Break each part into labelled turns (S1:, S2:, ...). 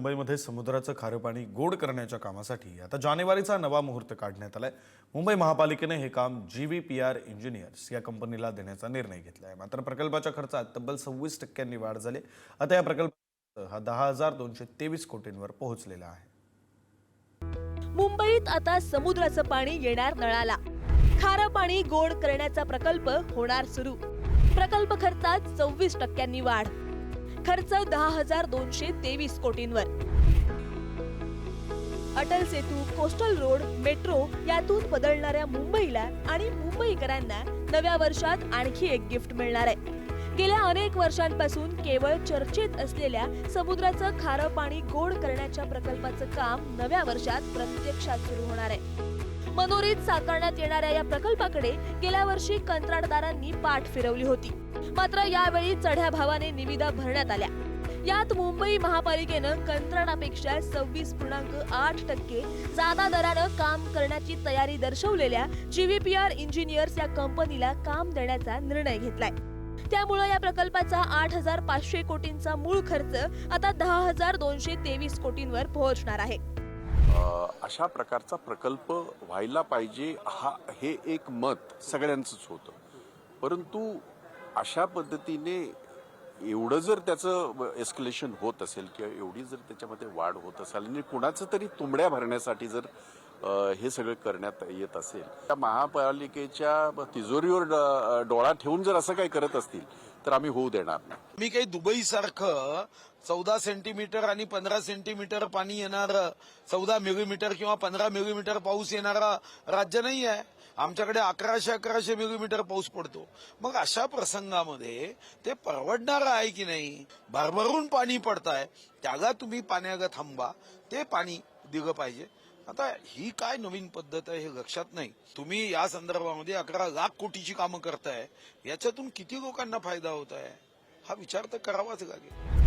S1: मुंबईमध्ये समुद्राचं खारं पाणी गोड करण्याच्या कामासाठी आता जानेवारीचा नवा मुहूर्त काढण्यात आलाय. मुंबई महापालिकेने हे काम G V P R engineers या कंपनीला देण्याचा निर्णय घेतला आहे मात्र प्रकल्पाच्या खर्चात तब्बल सव्वीस टक्क्यांनी वाढ झाली. आता या प्रकल्प हा दहा हजार दोनशे तेवीस कोटींवर पोहोचलेला आहे.
S2: मुंबईत आता समुद्राचं पाणी येणार नळाला. खारं पाणी गोड करण्याचा प्रकल्प होणार सुरू. प्रकल्प खर्चात सव्वीस टक्क्यांनी वाढ. खर्च दहा हजार दोनशे तेवीस कोटींवर. Atal Setu coastal road metro यातून बदलणाऱ्या मुंबईला आणि मुंबईकरांना नव्या वर्षात आणखी एक गिफ्ट मिळणार आहे. गेल्या अनेक वर्षांपासून केवळ चर्चेत असलेल्या समुद्राचं खारं पाणी गोड करण्याच्या प्रकल्पाचं काम नव्या वर्षात प्रत्यक्षात सुरू होणार आहे. मनोरीत साकारण्यात येणाऱ्या या प्रकल्पाकडे गेल्या वर्षी कंत्राटदारांनी पाठ फिरवली होती. मात्र यावेळी चढ्या भावाने निविदा भरण्यात आल्या. यात मुंबई महापालिकेनं कंत्राटापेक्षा सव्वीस पूर्णांक आठ टक्के जादा दरानं काम करण्याची तयारी दर्शवलेल्या जीव्हीपीआर इंजिनियर्स या कंपनीला काम देण्याचा निर्णय घेतलाय. त्यामुळे या प्रकल्पाचा आठ हजार पाचशे कोटींचा मूळ खर्च आता दहा हजार दोनशे तेवीस कोटींवर पोहोचणार आहे.
S3: अशा प्रकारचा प्रकल्प व्हायला पाहिजे हा हे एक मत सगळ्यांचंच होतं. परंतु अशा पद्धतीने एवढं जर त्याचं एस्कलेशन होत असेल किंवा एवढी जर त्याच्यामध्ये वाढ होत असेल आणि कुणाचं तरी तुंबड्या भरण्यासाठी जर हे सगळं करण्यात येत असेल त्या महापालिकेच्या तिजोरीवर डोळा ठेवून जर असं काही करत असतील तर आम्ही होऊ देणार नाही.
S4: मी काही दुबई सारखं चौदा सेंटीमीटर आणि पंधरा सेंटीमीटर पाणी येणार चौदा मिलीमीटर किंवा पंधरा मिलीमीटर पाऊस येणारा राज्य नाही आहे आमच्याकडे अकराशे अकराशे मिलीमीटर पाऊस पडतो. मग अशा प्रसंगामध्ये ते परवडणारं आहे की नाही? भरभरून पाणी पडताय. त्याला तुम्ही पाण्याला थांबा ते पाणी दिलं पाहिजे. आता ही काय नवीन पद्धत आहे हे लक्षात नाही. तुम्ही या संदर्भामध्ये अकरा लाख कोटीची कामं करताय. याच्यातून किती लोकांना फायदा होत आहे? हा विचार तर करावाच लागेल.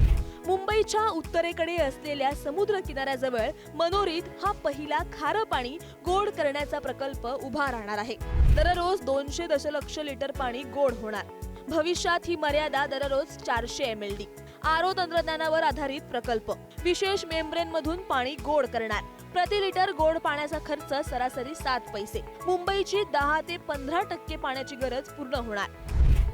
S2: मुंबईच्या उत्तरेकडे असलेल्या समुद्र किनाऱ्याजवळ मनोरीत हा पहिला खारं पाणी गोड करण्याचा प्रकल्प उभा राहणार आहे. दररोज दोनशे दशलक्ष लिटर पाणी गोड होणार. भविष्यात ही मर्यादा दररोज चारशे एम एल डी आरो तंत्रज्ञानावर आधारित प्रकल्प. विशेष मेम्ब्रेन मधून पाणी गोड करणार. प्रति लिटर गोड पाण्याचा खर्च सरासरी सात पैसे. मुंबईची दहा ते पंधरा टक्के पाण्याची गरज पूर्ण होणार.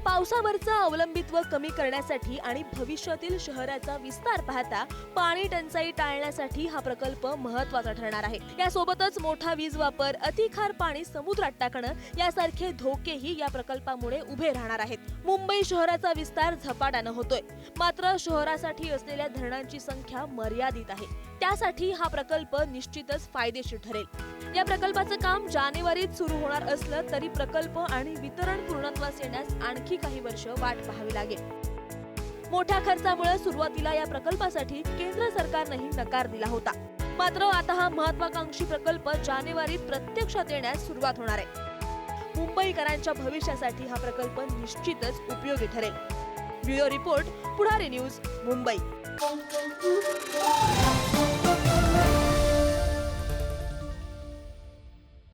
S2: पावसावरचं अवलंबित्व कमी करण्यासाठी आणि भविष्यातील शहराचा विस्तार पाहता पाणी टंचाई टाळण्यासाठी हा प्रकल्प महत्त्वाचा ठरणार आहे. यासोबतच मोठा वीज वापर अतिखार पाणी समुद्रात टाकणं यासारखे धोकेही या प्रकल्पामुळे उभे राहणार आहेत. मुंबई शहराचा विस्तार झपाट्यानं होतोय. मात्र शहरासाठी असलेल्या धरणांची संख्या मर्यादित आहे. त्यासाठी हा प्रकल्प निश्चितच फायदेशीर ठरेल. या प्रकल्पाचं काम जानेवारीत सुरू होणार असलं तरी प्रकल्प आणि वितरण पूर्णत्वास येण्यास आणखी काही वर्ष वाट पाहावी लागेल. मोठ्या खर्चामुळे सुरुवातीला या प्रकल्पासाठी केंद्र सरकारनेही नकार दिला होता. मात्र आता हा महत्वाकांक्षी प्रकल्प जानेवारीत प्रत्यक्षात येण्यास सुरुवात होणार आहे. मुंबईकरांच्या भविष्यासाठी हा प्रकल्प निश्चितच उपयोगी ठरेल. Bureau report Pudhari news Mumbai. Música